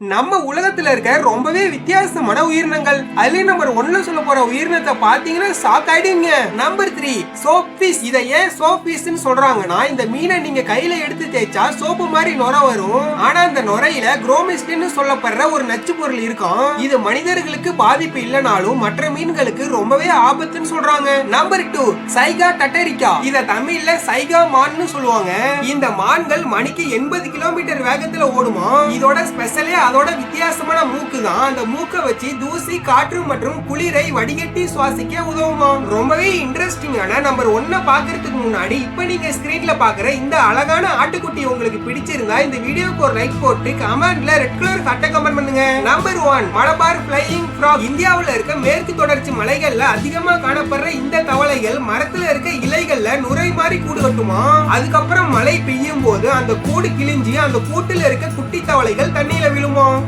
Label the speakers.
Speaker 1: நம்ம உலகத்துல இருக்க ரொம்பவே வித்தியாசமான உயிரினங்கள். அதுலயும் நம்பர் ஒன்ல சொல்ல போற உயிரினத்தை பாத்தீங்கன்னா ஷாக் ஆயிடுங்க நம்பர் த்ரீ சோப் பீஸ் இதை ஏன் சோப் பீஸ்ன்னு சொல்றாங்கன்னா இந்த மீனை நீங்க கையில எடுத்து தேய்ச்சா சோப்பு மாதிரி நுர வரும். ஆனா அந்த நுரையில குரோமிஸ்டின்னு சொல்லப்படுற ஒரு நச்சு பொருள் இருக்கும். இது மனிதர்களுக்கு பாதிப்பு இல்லைனாலும் மற்ற மீன்களுக்கு ரொம்பவே ஆபத்துன்னு சொல்றாங்க. Number two Saiga tatarica. இத தமிழ்ல சைகா மான்னு சொல்லுவாங்க. இந்த மான்கள் மணிக்கு எண்பது கிலோமீட்டர் வேகத்துல ஓடுமா? இதோட ஸ்பெஷலே அதோட வித்தியாசமான மூக்கு தான் அந்த மூக்கை வச்சு தூசி காற்று மற்றும் குளிரை வடிகட்டி சுவாசிக்க உதவுமாம் ரொம்பவே இன்ட்ரெஸ்டிங்கான நம்பர் ஒன்ன பாக்குறதுக்கு முன்னாடி இப்ப நீங்க ஸ்கிரீன்ல பாக்குற இந்த அழகான ஆட்டுக்குட்டி உங்களுக்கு பிடிச்சிருந்தா இந்த வீடியோக்கு ஒரு லைக் போட்டு கமெண்ட்ல ரெட் கலர் ஹட்டை கமெண்ட் பண்ணுங்க. Number one Malabar flying frog இந்தியாவில் இருக்க மேற்கு தொடர்ச்சி மலைகள்ல அதிகமா காணப்படுற இந்த தவளைகள் மரத்துல இருக்க இலைகள்ல நுர மாதிரி கூடு கட்டுமா? அதுக்கப்புறம் மழை பெய்யும் போது அந்த கூடு கிழிஞ்சி அந்த கூட்டில் இருக்க குட்டி தவளைகள் தண்ணியில விழுமா?